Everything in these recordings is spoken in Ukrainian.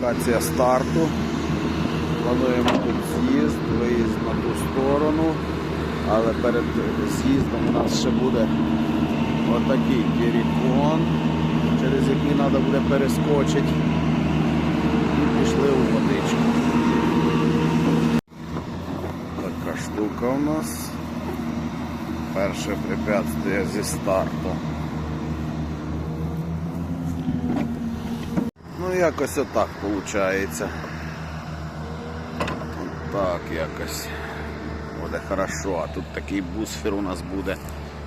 локація старту. Плануємо тут з'їзд, виїзд на ту сторону. Але перед з'їздом у нас ще буде отакий кірікон, через який треба буде перескочити. І пішли у водичку. Така штука у нас. Перше препятствие зі старту. Ну якось отак виходить. Отак якось. Буде хорошо. А тут такий бусфер у нас буде,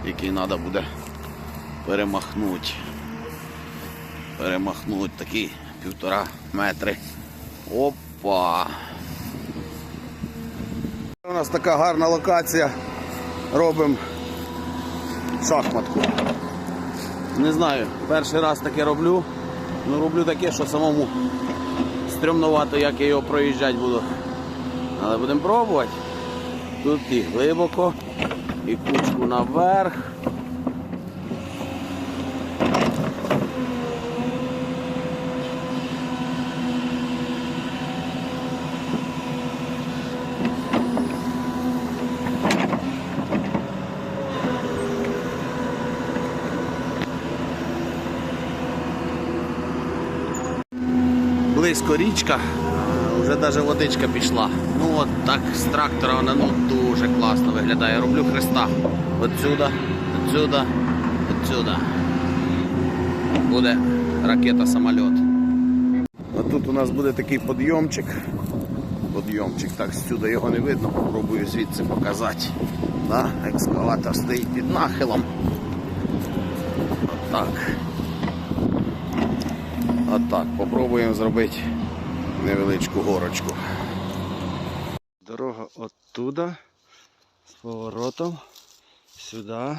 який треба буде перемахнути. Перемахнути такий півтора метри. Опа! У нас така гарна локація. Робимо шахматку. Не знаю, перший раз таке роблю. Ну роблю таке, що самому стрімновато, як я його проїжджати буду. Але будемо пробувати. Тут і глибоко, і кучку наверх. Близько річка, вже навіть водичка пішла. Ну от так з трактора вона ну, дуже класно виглядає. Роблю хреста. Отсюда, отсюда, отсюда. Буде ракета самоліт. Тут у нас буде такий підйомчик. Підйомчик, так сюди його не видно, попробую звідси показати. Да? Екскаватор стоїть під нахилом. Отак. Отак, попробуємо зробити невеличку горочку. Дорога оттуда, з поворотом, сюди.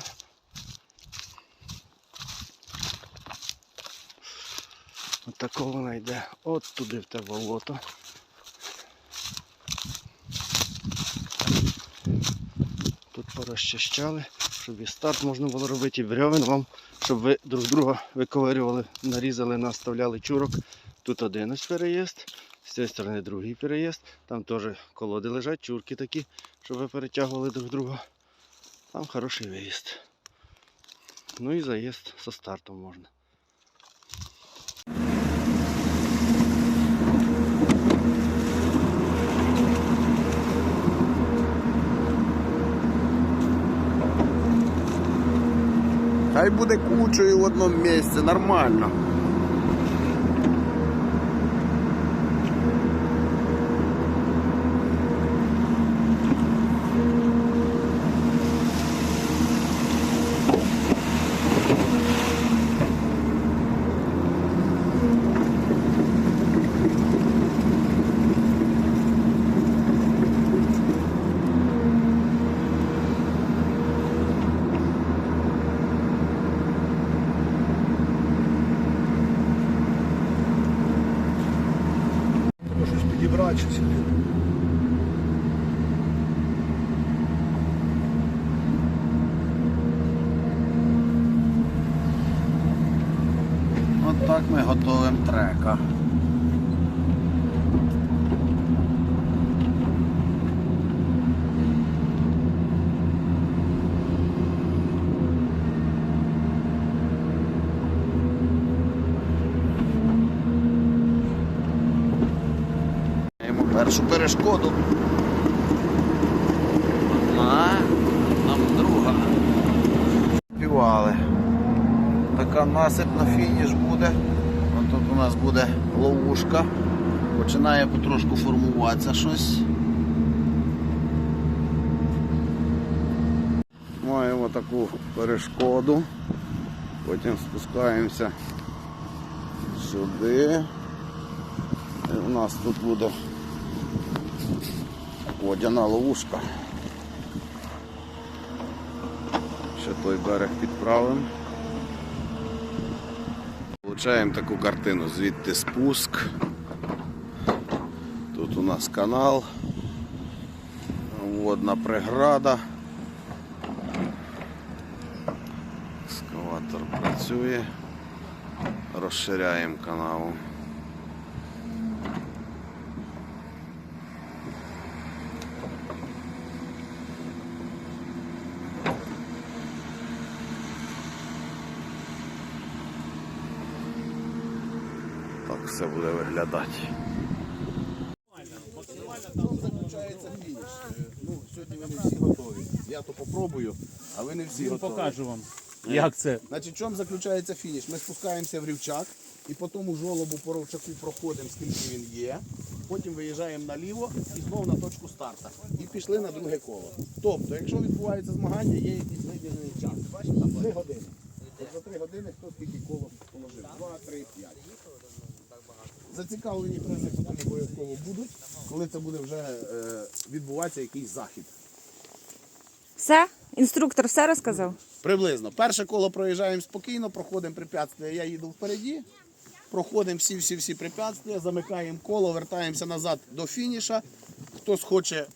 От такого вона йде от туди в те болото. Тут порозчищали, щоб і старт можна було робити, і вам, щоб ви друг друга виковирювали, нарізали, наставляли чурок. Тут один ось переїзд, з цієї сторони другий переїзд. Там теж колоди лежать, чурки такі, щоб ви перетягували друг друга. Там хороший виїзд. Ну і заїзд зі стартом можна. Хай буде кучою в одному місці, нормально. Підібрати. От так ми готуємо трека. Першу перешкоду. Одна, нам друга. Співали. Така насип на фініш буде. От тут у нас буде ловушка. Починає потрошку формуватися щось. Маємо таку перешкоду. Потім спускаємося сюди. І у нас тут буде водяна ловушка. Ще той берег підправимо. Получаємо таку картину, звідти спуск. Тут у нас канал, водна преграда. Екскаватор працює. Розширяємо канал. Все буде виглядати. чому заключається фініш? Ну, сьогодні ви всі готові. Я то попробую, а ви не всі готові. Покажу вам, як це. Значить, в чому заключається фініш? Ми спускаємося в рівчак і по тому жолобу по ровчаку проходимо, скільки він є. Потім виїжджаємо наліво і знову на точку старта. І пішли на друге коло. Тобто, якщо відбувається змагання, є якийсь виділений час. Бачите, там 3 години. От за 3 години хто скільки коло Зацікавлені призи потім обов'язково будуть, коли це буде вже е, відбуватися якийсь захід. Все? Інструктор все розказав? Приблизно. Перше коло проїжджаємо спокійно, проходимо препятствия, я їду впереді, проходимо всі-всі-всі препятствия, замикаємо коло, вертаємося назад до фініша. Хтось хоче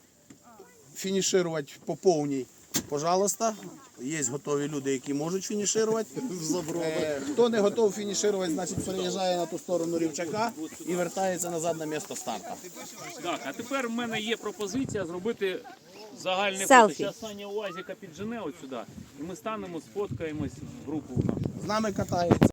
фінішувати по повній, пожалуйста. Є готові люди, які можуть фінішувати. Е, Хто не готов фінішувати, значить переїжджає на ту сторону рівчака і вертається назад на місто старта. Так, а тепер в мене є пропозиція зробити загальне Селфі. фото. Зараз Саня УАЗіка піджене от сюди, і ми станемо, сфоткаємось в групу. З нами катається